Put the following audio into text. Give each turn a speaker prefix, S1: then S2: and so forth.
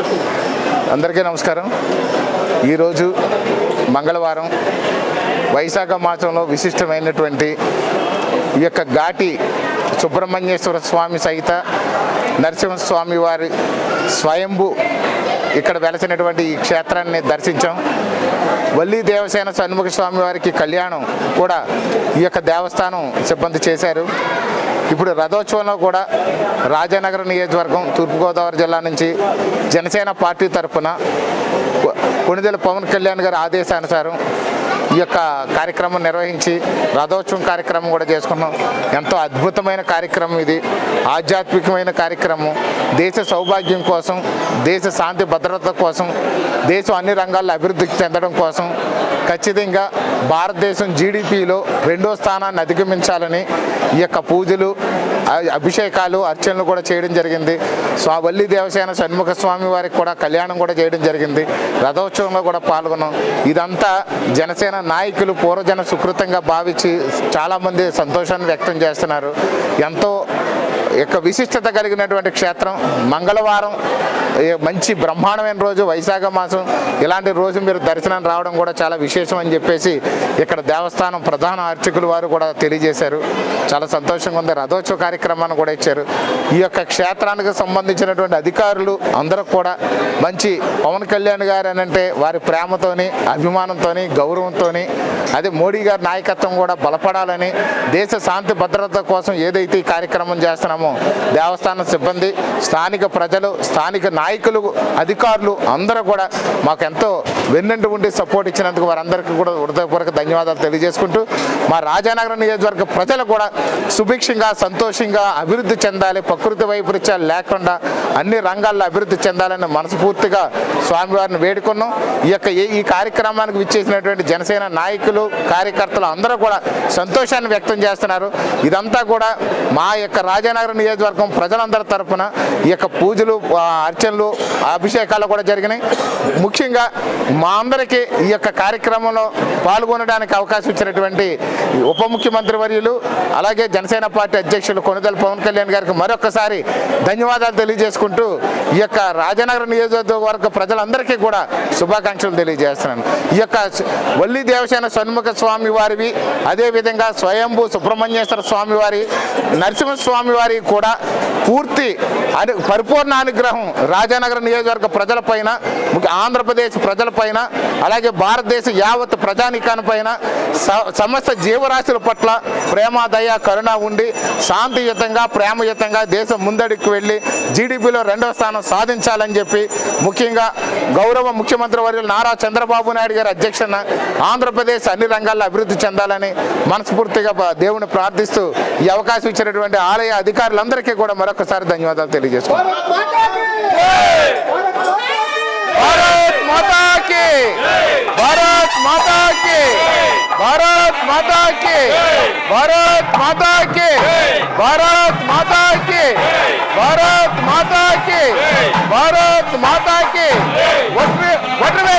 S1: అందరికీ నమస్కారం. ఈరోజు మంగళవారం వైశాఖ మాసంలో విశిష్టమైనటువంటి ఈ యొక్క ఘాటి సుబ్రహ్మణ్యేశ్వర స్వామి సహిత నరసింహస్వామి వారి స్వయంభు ఇక్కడ వెలసినటువంటి ఈ క్షేత్రాన్ని దర్శించాం. వల్లి దేవసేన షణ్ముఖ స్వామి వారికి కళ్యాణం కూడా ఈ యొక్క దేవస్థానం సిబ్బంది చేశారు. ఇప్పుడు రథోత్సవంలో కూడా రాజానగరం నియోజకవర్గం తూర్పుగోదావరి జిల్లా నుంచి జనసేన పార్టీ తరఫున కొ- కొణిదెల పవన్ కళ్యాణ్ గారి ఆదేశానుసారం ఈ యొక్క కార్యక్రమం నిర్వహించి రథోత్సవం కార్యక్రమం కూడా చేసుకున్నాం. ఎంతో అద్భుతమైన కార్యక్రమం ఇది. ఆధ్యాత్మికమైన కార్యక్రమం. దేశ సౌభాగ్యం కోసం దేశ శాంతి భద్రత కోసం దేశం అన్ని రంగాల్లో అభివృద్ధికి చెందడం కోసం ఖచ్చితంగా భారతదేశం జీడిపిలో రెండో స్థానాన్ని అధిగమించాలని ఈ యొక్క పూజలు అభిషేకాలు అర్చనలు కూడా చేయడం జరిగింది. స్వా వల్లి దేవసేన షణ్ముఖ స్వామి వారికి కూడా కళ్యాణం కూడా చేయడం జరిగింది. రథోత్సవంలో కూడా పాల్గొన్నాం. ఇదంతా జనసేన నాయకులు పూర్వజన సుకృతంగా భావించి చాలామంది సంతోషాన్ని వ్యక్తం చేస్తున్నారు. ఎంతో యొక్క విశిష్టత కలిగినటువంటి క్షేత్రం మంగళవారం మంచి బ్రహ్మాండమైన రోజు. వైశాఖ మాసం ఇలాంటి రోజు మీరు దర్శనం రావడం కూడా చాలా విశేషం అని చెప్పేసి ఇక్కడ దేవస్థానం ప్రధాన అర్చకులు వారు కూడా తెలియజేశారు. చాలా సంతోషంగా ఉంది. రథోత్సవ కార్యక్రమాన్ని కూడా ఇచ్చారు. ఈ యొక్క క్షేత్రానికి సంబంధించినటువంటి అధికారులు అందరూ కూడా మంచి పవన్ కళ్యాణ్ గారు అని అంటే వారి ప్రేమతోని అభిమానంతోని గౌరవంతోని అదే మోడీ గారి నాయకత్వం కూడా బలపడాలని దేశ శాంతి భద్రత కోసం ఏదైతే ఈ కార్యక్రమం చేస్తున్నామో దేవస్థానం సిబ్బంది స్థానిక ప్రజలు స్థానిక నాయకులు అధికారులు అందరూ కూడా మాకు ఎంతో వెన్నంటి ఉండి సపోర్ట్ ఇచ్చినందుకు వారందరికీ కూడా హృదయపూర్వక ధన్యవాదాలు తెలియజేసుకుంటూ మా రాజానగరం నియోజకవర్గ ప్రజలు కూడా సుభిక్షంగా సంతోషంగా అభివృద్ధి చెందాలి ప్రకృతి వైపరీత్యాలు లేకుండా అన్ని రంగాల్లో అభివృద్ధి చెందాలని మనస్ఫూర్తిగా స్వామివారిని వేడుకున్నాం. ఈ యొక్క ఈ- ఈ కార్యక్రమానికి విచ్చేసినటువంటి జనసేన నాయకులు కార్యకర్తలు అందరూ కూడా సంతోషాన్ని వ్యక్తం చేస్తున్నారు. ఇదంతా కూడా మా యొక్క రాజానగరం నియోజకవర్గం ప్రజలందరి తరపున ఈ యొక్క పూజలు అర్చనలు అభిషేకాలు కూడా జరిగినాయి. ముఖ్యంగా మా అందరికీ ఈ యొక్క కార్యక్రమంలో పాల్గొనడానికి అవకాశం ఇచ్చినటువంటి ఉప ముఖ్యమంత్రి వర్యులు అలాగే జనసేన పార్టీ అధ్యక్షులు కొనుదల పవన్ కళ్యాణ్ గారికి మరొకసారి ధన్యవాదాలు తెలియజేసుకుంటూ ఈ యొక్క రాజనగరం నియోజకవర్గ వాళ్ళందరికీ కూడా శుభాకాంక్షలు తెలియజేస్తున్నాను. ఈ యొక్క వల్లి దేవసేన షణ్ముఖ స్వామి వారివి అదేవిధంగా స్వయంభూ సుబ్రహ్మణ్యేశ్వర స్వామి వారి నరసింహస్వామి వారి కూడా పూర్తి అని పరిపూర్ణ అనుగ్రహం రాజానగర నియోజకవర్గ ప్రజలపైన ముఖ్య ఆంధ్రప్రదేశ్ ప్రజలపైన అలాగే భారతదేశ యావత్ ప్రజానికానిపైన స- సమస్త జీవరాశుల పట్ల ప్రేమ దయ కరుణ ఉండి శాంతియుతంగా ప్రేమయుతంగా దేశం ముందడుకు వెళ్ళి జీడిపిలో రెండవ స్థానం సాధించాలని చెప్పి ముఖ్యంగా గౌరవ ముఖ్యమంత్రి వర్యులు నారా చంద్రబాబు నాయుడు గారి అధ్యక్షన ఆంధ్రప్రదేశ్ అన్ని రంగాల్లో అభివృద్ధి చెందాలని మనస్ఫూర్తిగా దేవుని ప్రార్థిస్తూ ఈ అవకాశం ఇచ్చినటువంటి ఆలయ అధికారులందరికీ కూడా మరొకసారి ధన్యవాదాలు భారత్ భారత్ భారత్ మాతా కి భారత్ మాతా కి ఒట్రి ఒట్రివేలు